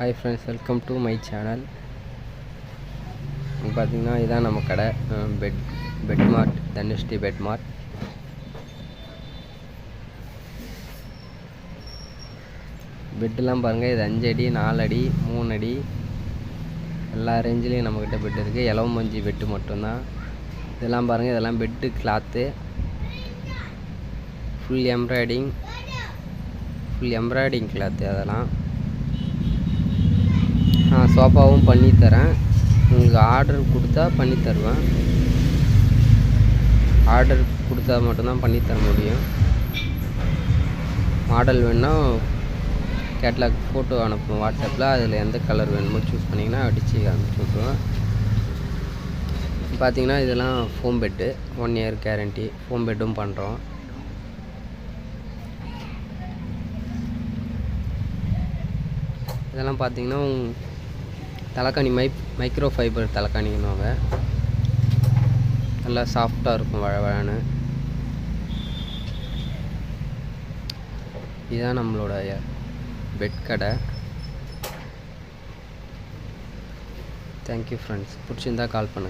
Hi friends welcome to my channel பார்த்திங்கன்னா இதுதான் நம்ம கடை. பெட் பெட் மார்ட் தனுஷ்டி பெட் மார்ட் பெட்டெலாம் பாருங்கள் இது அஞ்சு அடி நாலு அடி மூணு அடி. எல்லா ரேஞ்சிலையும் நம்மக்கிட்ட பெட் இருக்குது இலவ மஞ்சி பெட்டு மட்டும்தான். இதெல்லாம் பாருங்கள் இதெல்லாம் bed cloth full embroidery full embroidery cloth அதெல்லாம். நான் சோஃபாவும் பண்ணி தரேன் உங்களுக்கு ஆர்டர் கொடுத்தா பண்ணி தருவேன் ஆர்டர் கொடுத்தா மட்டும்தான் பண்ணி தர முடியும். மாடல் வேணுன்னா கேட்லாக் ஃபோட்டோ அனுப்பும் வாட்ஸ்அப்பில் அதில் எந்த கலர் வேணுமோ சூஸ் பண்ணிங்கன்னா அடித்து அனுப்பிச்சி விட்ருவேன். பார்த்தீங்கன்னா இதெல்லாம் foam bed one year guarantee foam பெட்டும் பண்ணுறோம். இதெல்லாம் பார்த்தீங்கன்னா தலைக்காணி மை மைக்ரோ ஃபைபர் தலைக்காணின்னுவாங்க நல்லா சாஃப்டாக இருக்கும் வழவழன்னு இதுதான் நம்மளோட பெட் கடை தேங்க்யூ ஃப்ரெண்ட்ஸ் பிடிச்சிருந்தா கால் பண்ணுங்கள்